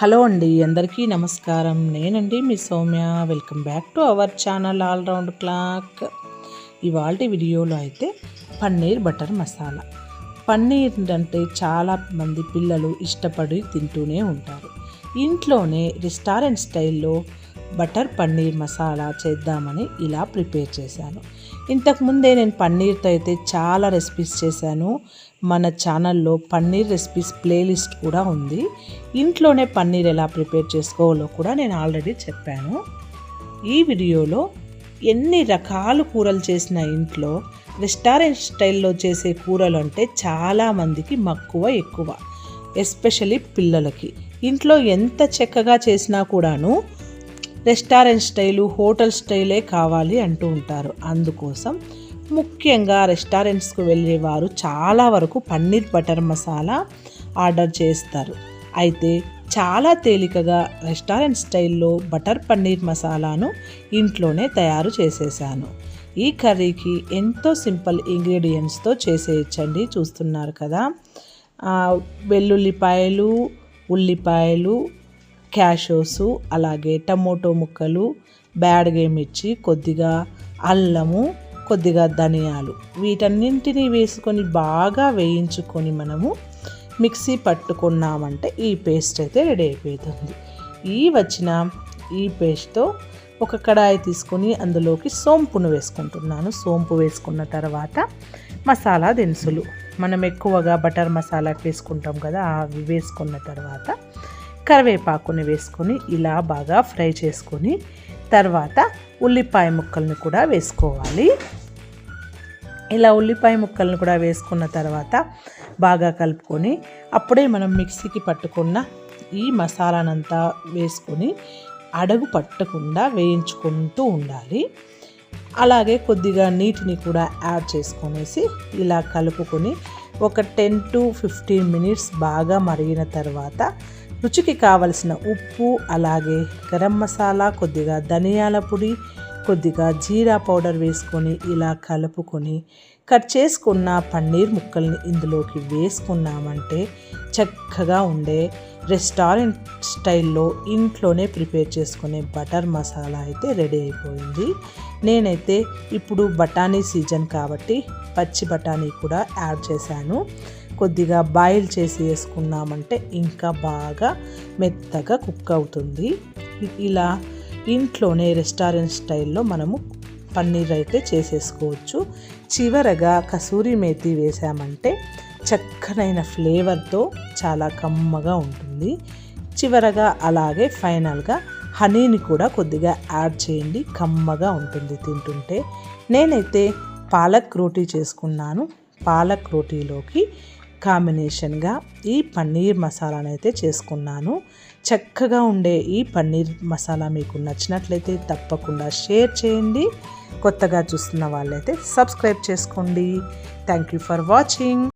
Hello అండి అందరికీ నమస్కారం. నేనండి మీ Soumya. Welcome back to our channel all round clock ఇవాళ వీడియోలో అయితే పన్నీర్ బటర్ మసాలా. పన్నీర్ అంటే చాలా మంది పిల్లలు ఇష్టపడి తింటూనే ఉంటారు. ఇంట్లోనే రెస్టారెంట్ స్టైల్లో బటర్ పన్నీర్ మసాలా చేద్దామని ఇలా ప్రిపేర్ చేశాను. ఇంతకుముందే నేను పన్నీర్తో అయితే చాలా రెసిపీస్ చేశాను. మన ఛానల్లో పన్నీర్ రెసిపీస్ ప్లేలిస్ట్ కూడా ఉంది. ఇంట్లోనే పన్నీర్ ఎలా ప్రిపేర్ చేసుకోవాలో కూడా నేను ఆల్రెడీ చెప్పాను. ఈ వీడియోలో ఎన్ని రకాల కూరలు చేసిన ఇంట్లో రెస్టారెంట్ స్టైల్లో చేసే కూరలు అంటే చాలామందికి మక్కువ ఎక్కువ ఎస్పెషలీ పిల్లలకి. ఇంట్లో ఎంత చక్కగా చేసినా కూడాను రెస్టారెంట్ స్టైలు హోటల్ స్టైలే కావాలి అంటూ ఉంటారు. అందుకోసం ముఖ్యంగా రెస్టారెంట్స్కు వెళ్ళేవారు చాలా వరకు పన్నీర్ బటర్ మసాలా ఆర్డర్ చేస్తారు. అయితే చాలా తేలికగా రెస్టారెంట్ స్టైల్లో బటర్ పన్నీర్ మసాలాను ఇంట్లోనే తయారు చేసేసాను. ఈ కర్రీకి ఎంతో సింపుల్ ఇంగ్రీడియంట్స్తో చేసేయచ్చండి. చూస్తున్నారు కదా? వెల్లుల్లిపాయలు ఉల్లిపాయలు క్యాషోసు అలాగే టమోటో ముక్కలు బ్యాడ్గే మిర్చి కొద్దిగా అల్లము కొద్దిగా ధనియాలు. వీటన్నింటినీ వేసుకొని బాగా వేయించుకొని మనము మిక్సీ పట్టుకున్నామంటే ఈ పేస్ట్ అయితే రెడీ అయిపోతుంది. ఈ వచ్చిన ఈ పేస్ట్తో ఒక కడాయి తీసుకొని అందులోకి సోంపును వేసుకుంటున్నాను. సోంపు వేసుకున్న తర్వాత మసాలా దినుసులు. మనం ఎక్కువగా బటర్ మసాలాకి వేసుకుంటాం కదా అవి వేసుకున్న తర్వాత కరివేపాకుని వేసుకొని ఇలా బాగా ఫ్రై చేసుకొని తర్వాత ఉల్లిపాయ ముక్కల్ని కూడా వేసుకోవాలి. ఇలా ఉల్లిపాయ ముక్కల్ని కూడా వేసుకున్న తర్వాత బాగా కలుపుకొని అప్పుడే మనం మిక్సీకి పట్టుకున్న ఈ మసాలానంతా వేసుకొని అడుగు పట్టకుండా వేయించుకుంటూ ఉండాలి. అలాగే కొద్దిగా నీటిని కూడా యాడ్ చేసుకొనేసి ఇలా కలుపుకొని ఒక టెన్ టు ఫిఫ్టీన్ మినిట్స్ బాగా మరిగిన తర్వాత రుచికి కావలసిన ఉప్పు అలాగే గరం మసాలా కొద్దిగా ధనియాల పొడి కొద్దిగా జీరా పౌడర్ వేసుకొని ఇలా కలుపుకొని కట్ చేసుకున్న పన్నీర్ ముక్కల్ని ఇందులోకి వేసుకున్నామంటే చక్కగా ఉండే రెస్టారెంట్ స్టైల్లో ఇంట్లోనే ప్రిపేర్ చేసుకునే బటర్ మసాలా అయితే రెడీ అయిపోయింది. నేనైతే ఇప్పుడు బఠానీ సీజన్ కాబట్టి పచ్చి బఠానీ కూడా యాడ్ చేశాను. కొద్దిగా బాయిల్ చేసి వేసుకున్నామంటే ఇంకా బాగా మెత్తగా కుక్ అవుతుంది. ఇలా ఇంట్లోనే రెస్టారెంట్ స్టైల్లో మనము పన్నీర్ అయితే చేసేసుకోవచ్చు. చివరగా కసూరి మేతి వేసామంటే చక్కనైన ఫ్లేవర్తో చాలా కమ్మగా ఉంటుంది. చివరగా అలాగే ఫైనల్గా హనీని కూడా కొద్దిగా యాడ్ చేయండి కమ్మగా ఉంటుంది తింటుంటే. నేనైతే పాలక్ రోటీ చేసుకున్నాను. పాలక్ రోటీలోకి కాంబినేషన్గా ఈ పన్నీర్ మసాలాను అయితే చేసుకున్నాను. చక్కగా ఉండే ఈ పన్నీర్ మసాలా మీకు నచ్చినట్లయితే తప్పకుండా షేర్ చేయండి. కొత్తగా చూస్తున్న వాళ్ళైతే సబ్స్క్రైబ్ చేసుకోండి. Thank you for watching.